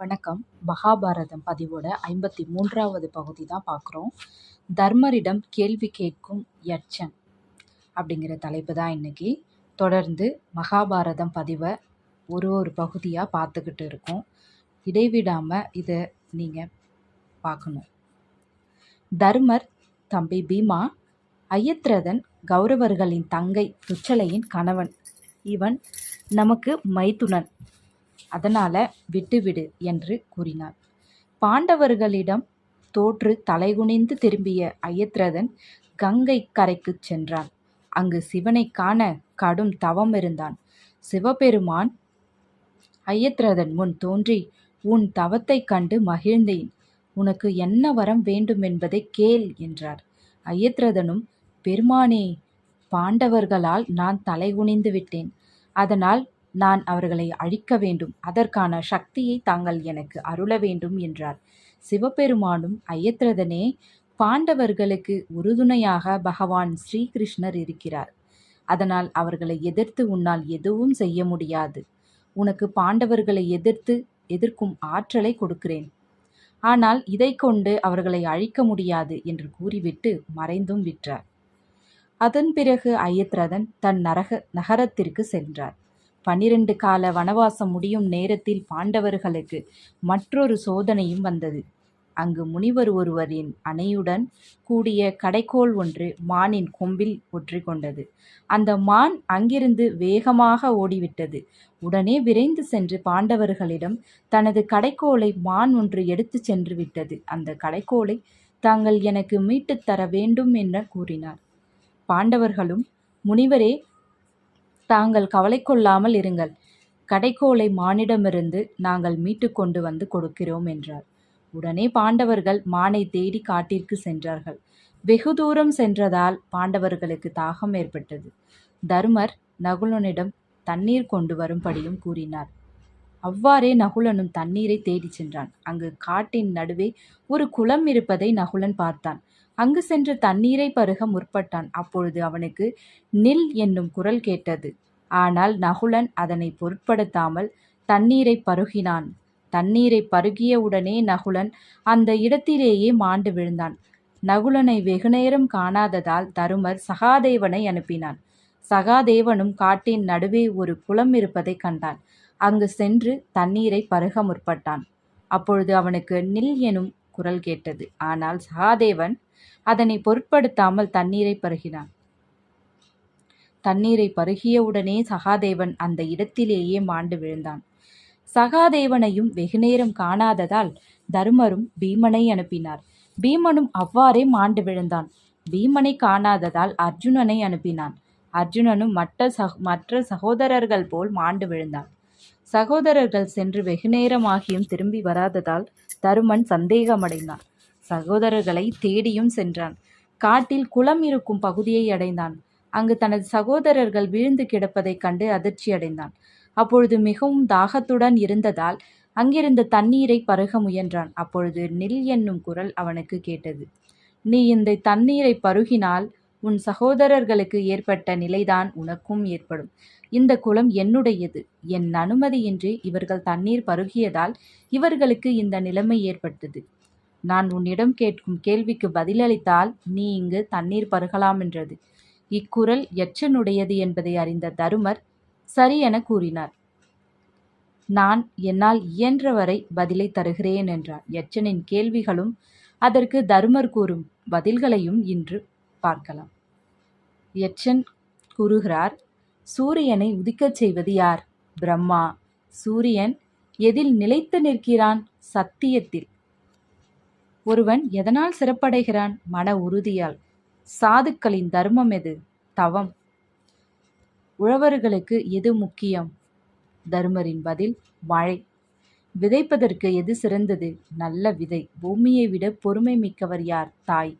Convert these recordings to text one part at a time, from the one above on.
வணக்கம். மகாபாரதம் பதிவோட ஐம்பத்தி மூன்றாவது பகுதி தான் பார்க்குறோம் தர்மரிடம் கேள்வி கேட்கும் யட்சன் அப்படிங்கிற தலைப்பு தான் இன்னைக்கு. தொடர்ந்து மகாபாரதம் பதிவை ஒரு ஒரு பகுதியாக பார்த்துக்கிட்டு இருக்கோம். இடைவிடாமல் இதை நீங்கள் பார்க்கணும். தர்மர் தம்பி பீமா ஐயத்ரதன் கௌரவர்களின் தங்கை துச்சலையின் கணவன். இவன் நமக்கு மைத்துனன். அதனால் விட்டுவிடு என்று கூறினார் பாண்டவர்களிடம் தோற்று தலைகுனிந்து திரும்பிய அயத்ரதன் கங்கை கரைக்குச் சென்றான். அங்கு சிவனை காண கடும் தவம் இருந்தான். சிவபெருமான் அயத்ரதன் முன் தோன்றி உன் தவத்தைக் கண்டு மகிழ்ந்தேன். உனக்கு என்ன வரம் வேண்டும் என்பதை கேள் என்றார். அயத்ரதனும் பெருமானே பாண்டவர்களால் நான் தலைகுனிந்து விட்டேன். அதனால் நான் அவர்களை அழிக்க வேண்டும். அதற்கான சக்தியை தாங்கள் எனக்கு அருள வேண்டும் என்றார். சிவபெருமானும் ஐயத்ரதனே பாண்டவர்களுக்கு உறுதுணையாக பகவான் ஸ்ரீகிருஷ்ணர் இருக்கிறார். அதனால் அவர்களை எதிர்த்து உன்னால் எதுவும் செய்ய முடியாது. உனக்கு பாண்டவர்களை எதிர்த்து எதிர்க்கும் ஆற்றலை கொடுக்கிறேன். ஆனால் இதை கொண்டு அவர்களை அழிக்க முடியாது என்று கூறிவிட்டு மறைந்தும் விற்றார் அதன் பிறகு ஐயத்ரதன் தன் நரக நகரத்திற்கு சென்றார். பன்னிரண்டு கால வனவாசம் முடியும் நேரத்தில் பாண்டவர்களுக்கு மற்றொரு சோதனையும் வந்தது. அங்கு முனிவர் ஒருவரின் அணையுடன் கூடிய கடைக்கோள் ஒன்று மானின் கொம்பில் ஒற்றி கொண்டது அந்த மான் அங்கிருந்து வேகமாக ஓடிவிட்டது. உடனே விரைந்து சென்று பாண்டவர்களிடம் தனது கடைக்கோளை மான் ஒன்று எடுத்துச் சென்று விட்டது. அந்த கடைக்கோளை தாங்கள் எனக்கு மீட்டுத் தர வேண்டும் என கூறினார். பாண்டவர்களும் முனிவரே தாங்கள் கவலை கொள்ளாமல் இருங்கள். கடைக்கோளை மானிடமிருந்து நாங்கள் மீட்டு கொண்டு வந்து கொடுக்கிறோம் என்றார். உடனே பாண்டவர்கள் மானை தேடி காட்டிற்கு சென்றார்கள். வெகு தூரம் சென்றதால் பாண்டவர்களுக்கு தாகம் ஏற்பட்டது. தர்மர் நகுலனிடம் தண்ணீர் கொண்டு வரும்படியும் கூறினார். அவ்வாறே நகுலனும் தண்ணீரை தேடிச் சென்றான். அங்கு காட்டின் நடுவே ஒரு குளம் இருப்பதை நகுலன் பார்த்தான். அங்கு சென்று தண்ணீரை பருக முற்பட்டான். அப்பொழுது அவனுக்கு நில் என்னும் குரல் கேட்டது. ஆனால் நகுலன் அதனை பொருட்படுத்தாமல் தண்ணீரை பருகினான். தண்ணீரை பருகியவுடனே நகுலன் அந்த இடத்திலேயே மாண்டு விழுந்தான். நகுலனை வெகுநேரம் காணாததால் தருமர் சகாதேவனை அனுப்பினான். சகாதேவனும் காட்டின் நடுவே ஒரு குளம் இருப்பதை கண்டான். அங்கு சென்று தண்ணீரை பருக முற்பட்டான். அப்பொழுது அவனுக்கு நில் எனும் குரல் கேட்டது. ஆனால் சகாதேவன் அதனை பொருட்படுத்தாமல் தண்ணீரை பருகினான். தண்ணீரை பருகியவுடனே சகாதேவன் அந்த இடத்திலேயே மாண்டு விழுந்தான். சகாதேவனையும் வெகுநேரம் காணாததால் தருமரும் பீமனை அனுப்பினார். பீமனும் அவ்வாறே மாண்டு விழுந்தான். பீமனை காணாததால் அர்ஜுனனை அனுப்பினான். அர்ஜுனனும் மற்ற சக மற்ற சகோதரர்கள் போல் மாண்டு விழுந்தான். சகோதரர்கள் சென்று வெகுநேரமாகியும் திரும்பி வராததால் தருமன் சந்தேகமடைந்தான். சகோதரர்களை தேடியும் சென்றான். காட்டில் குளம் இருக்கும் பகுதியை அடைந்தான். அங்கு தனது சகோதரர்கள் வீழ்ந்து கிடப்பதைக் கண்டு அதிர்ச்சியடைந்தான் அப்பொழுது மிகவும் தாகத்துடன் இருந்ததால் அங்கிருந்த தண்ணீரை பருக முயன்றான். அப்பொழுது நில் என்னும் குரல் அவனுக்கு கேட்டது. நீ இந்த தண்ணீரை பருகினால் உன் சகோதரர்களுக்கு ஏற்பட்ட நிலைதான் உனக்கும் ஏற்படும். இந்த குளம் என்னுடையது. என் அனுமதியின்றி இவர்கள் தண்ணீர் பருகியதால் இவர்களுக்கு இந்த நிலைமை ஏற்பட்டது. நான் உன்னிடம் கேட்கும் கேள்விக்கு பதிலளித்தால் நீ இங்கு தண்ணீர் பருகலாம் என்றது. இக்குரல் எச்சனுடையது என்பதை அறிந்த தருமர் சரி என கூறினார். நான் என்னால் இயன்றவரை பதிலை தருகிறேன் என்றார். எச்சனின் கேள்விகளும் அதற்கு தருமர் கூறும் பதில்களையும் இன்று பார்க்கலாம். யட்சன் கூறுகிறார் சூரியனை உதிக்கச் செய்வது யார்? பிரம்மா. சூரியன் எதில் நிலைத்து நிற்கிறான்? சத்தியத்தில். ஒருவன் எதனால் சிறப்படைகிறான்? மன உறுதியால். சாதுக்களின் தர்மம் எது? தவம். உழவர்களுக்கு எது முக்கியம்? தர்மரின் பதில் மழை விதைப்பதற்கு எது சிறந்தது? நல்ல விதை. பூமியை விட பொறுமை மிக்கவர் யார்? தாய்.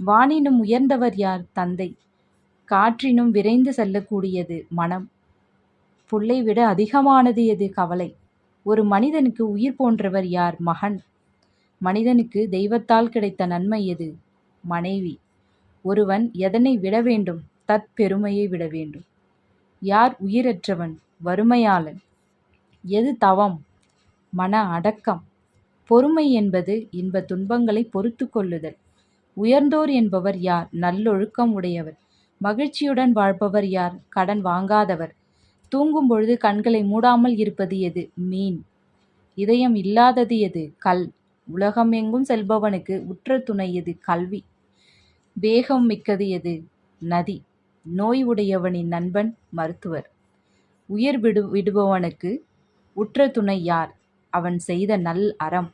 வானினும் உயர்ந்தவர் யார் தந்தை? காற்றினும் விரைந்து செல்லக்கூடியது மனம். புல்லை விட அதிகமானது எது கவலை? ஒரு மனிதனுக்கு உயிர் போன்றவர் யார் மகன்? மனிதனுக்கு தெய்வத்தால் கிடைத்த நன்மை எது? மனைவி. ஒருவன் எதனை விட வேண்டும்? தற்பெருமையை விட வேண்டும். யார் உயிரற்றவன்? வறுமையாளன். எது தவம்? மன அடக்கம். பொறுமை என்பது இன்ப துன்பங்களை பொறுத்து கொள்ளுதல். உயர்ந்தோர் என்பவர் யார்? நல்லொழுக்கம் உடையவர். மகிழ்ச்சியுடன் வாழ்பவர் யார்? கடன் வாங்காதவர். தூங்கும் பொழுது கண்களை மூடாமல் இருப்பது எது? மீன். இதயம் இல்லாதது எது? கல். உலகம் எங்கும் செல்பவனுக்கு உற்ற துணை எது? கல்வி. வேகம் மிக்கது எது? நதி. நோய் உடையவனின் நண்பன் மருத்துவர். உயிர் விடு விடுபவனுக்கு உற்ற துணை யார்? அவன் செய்த நல் அறம்.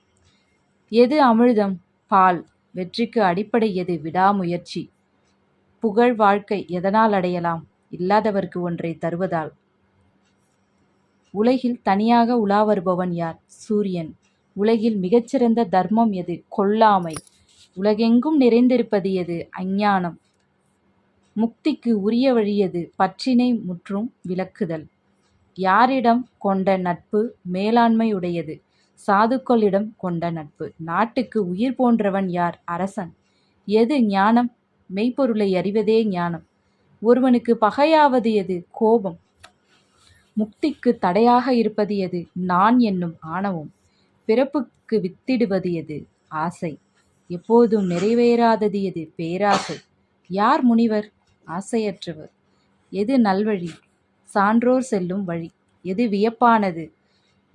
எது அமிழ்தம் பால். வெற்றிக்கு அடிப்படை எது? விடாமுயற்சி. புகழ் வாழ்க்கை எதனால் அடையலாம்? இல்லாதவர்க்கு ஒன்றை தருவதால். உலகில் தனியாக உலா வருபவன் யார்? சூரியன். உலகில் மிகச்சிறந்த தர்மம் எது? கொல்லாமை. உலகெங்கும் நிறைந்திருப்பது எது? அஞ்ஞானம். முக்திக்கு உரிய வழியது பற்றினை முற்றும் விளக்குதல். யாரிடம் கொண்ட நட்பு மேலாண்மையுடையது. சாதுக்களிடம் கொண்ட நட்பு. நாட்டுக்கு உயிர் போன்றவன் யார்? அரசன். எது ஞானம்? மெய்ப்பொருளை அறிவதே ஞானம். ஒருவனுக்கு பகையாவது எது? கோபம். முக்திக்கு தடையாக இருப்பது எது? நான் என்னும் ஆணவம். பிறப்புக்கு வித்திடுவது எது? ஆசை. எப்போதும் நிறைவேறாதது எது? பேராசை. யார் முனிவர்? ஆசையற்றவர். எது நல்வழி? சான்றோர் செல்லும் வழி. எது வியப்பானது?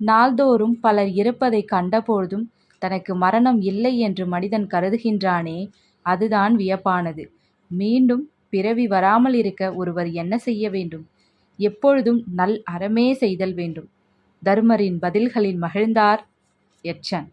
நாள்தோறும் பலர் இறப்பதை கண்டபொழுதும் தனக்கு மரணம் இல்லை என்று மனிதன் கருதுகின்றானே அதுதான் வியப்பானது. மீண்டும் பிறவி வராமல் இருக்க ஒருவர் என்ன செய்ய வேண்டும்? எப்பொழுதும் நல் அறமே செய்தல் வேண்டும். தர்மரின் பதில்களில் மகிழ்ந்தார் எச்சன்